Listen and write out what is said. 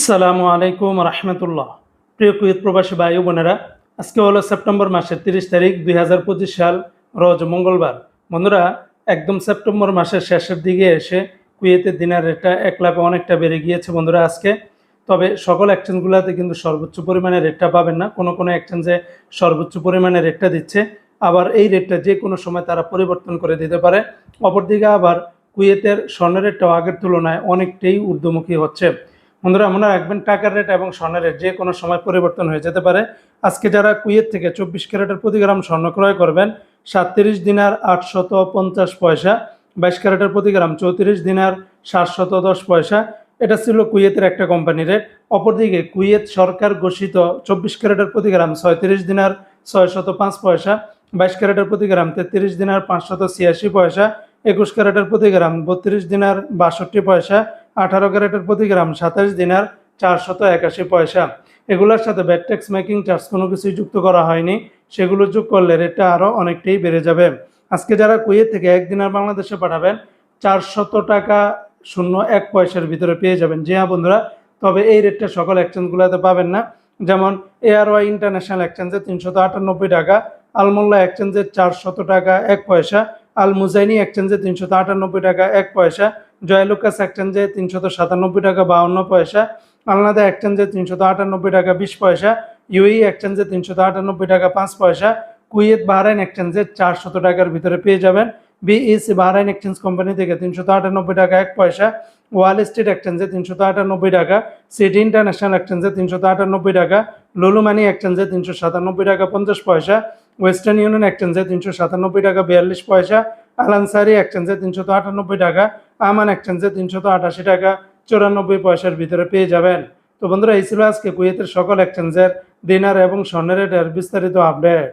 আসসালামু আলাইকুম রহমতুল্লাহ। প্রিয় কুয়েত প্রবাসী ভাই বোনেরা, আজকে হলো সেপ্টেম্বর মাসের তিরিশ তারিখ দুই হাজার পঁচিশ সাল, রোজ মঙ্গলবার। বন্ধুরা, একদম সেপ্টেম্বর মাসের শেষের দিকে এসে কুয়েতের দিনের রেটটা এক লাখে অনেকটা বেড়ে গিয়েছে বন্ধুরা আজকে। তবে সকল এক্সচেঞ্জগুলোতে কিন্তু সর্বোচ্চ পরিমাণে রেটটা পাবেন না। কোনো কোনো এক্সচেঞ্জে সর্বোচ্চ পরিমাণে রেটটা দিচ্ছে। আবার এই রেটটা যে কোনো সময় তারা পরিবর্তন করে দিতে পারে। অপরদিকে আবার কুয়েতের স্বর্ণের রেটটাও আগের তুলনায় অনেকটাই ঊর্ধ্বমুখী হচ্ছে। বন্ধুরা, মনে রাখবেন টাকার রেট এবং স্বর্ণের রেট যে কোনো সময় পরিবর্তন হয়ে যেতে পারে। আজকে যারা কুয়েত থেকে চব্বিশ ক্যারেটের প্রতি গ্রাম স্বর্ণ ক্রয় করবেন, সাতত্রিশ দিনার আটশত পঞ্চাশ পয়সা, বাইশ ক্যারেটের প্রতি গ্রাম চৌত্রিশ দিনার সাতশত দশ পয়সা। এটা ছিল কুয়েতের একটা কোম্পানি রেট অপরদিকে কুয়েত সরকার ঘোষিত চব্বিশ ক্যারেটের প্রতি গ্রাম ছয়ত্রিশ দিনার ছয়শত পাঁচ পয়সা, বাইশ ক্যারেটের প্রতি গ্রাম তেত্রিশ দিনার পাঁচশত ছিয়াশি পয়সা, একুশ ক্যারেটের প্রতি গ্রাম বত্রিশ দিনার বাষট্টি পয়সা আঠারো ক্যারেটের প্রতি গ্রাম, সাতাশ দিনার চারশত একাশি পয়সা। এগুলোর সাথে ব্যাট ট্যাক্স মেকিং চার্জ কোনো কিছুই যুক্ত করা হয়নি। সেগুলো যোগ করলে রেটটা আরও অনেকটাই বেড়ে যাবে। আজকে যারা কুয়েত থেকে এক দিনার বাংলাদেশে পাঠাবেন, চারশত টাকা শূন্য এক পয়সার ভিতরে পেয়ে যাবেন। জি হ্যাঁ বন্ধুরা, তবে এই রেটটা সকল এক্সচেঞ্জগুলোতে পাবেন না। যেমন এআরওয়াই ইন্টারন্যাশনাল এক্সচেঞ্জে তিনশত আটানব্বই টাকা, আলমোল্লা এক্সচেঞ্জে চারশত টাকা এক পয়সা আল মুজাইনি এক্সচেঞ্জে তিনশত আটানব্বই টাকা এক পয়সা জয়লুকাস এক্সচেঞ্জে তিনশত সাতানব্বই টাকা বাউন্ন পয়সা আলনাদা এক্সচেঞ্জে তিনশত আটানব্বই টাকা বিশ পয়সা, ইউই এক্সচেঞ্জে তিনশত আটানব্বই টাকা পাঁচ পয়সা, কুয়েত বাহরাইন এক্সচেঞ্জে চারশত টাকার ভিতরে পেয়ে যাবেন। বিইসি বাহরাইন এক্সচেঞ্জ কোম্পানি থেকে তিনশত আটানব্বই টাকা এক পয়সা, ওয়াল স্ট্রিট এক্সচেঞ্জে তিনশত আটানব্বই টাকা, সিটি ইন্টারন্যাশনাল এক্সচেঞ্জে তিনশত আটানব্বই টাকা, লুলু মানি তিনশো সাতানব্বই টাকা পঞ্চাশ পয়সা, ওয়েস্টার্ন ইউনিয়ন এক্সচেঞ্জে তিনশো সাতানব্বই টাকা বিয়াল্লিশ পয়সা আলানসারি এক্সচেঞ্জে তিনশত আটানব্বই টাকা আমান এক্সচেঞ্জে তিনশত আটাশি টাকা চুরানব্বই পয়সার ভিতরে পেয়ে যাবেন। তো বন্ধুরা, এই ছিল আজকে কুয়েতের সকল এক্সচেঞ্জের দিনার এবং স্বর্ণের রেটের বিস্তারিত আপডেট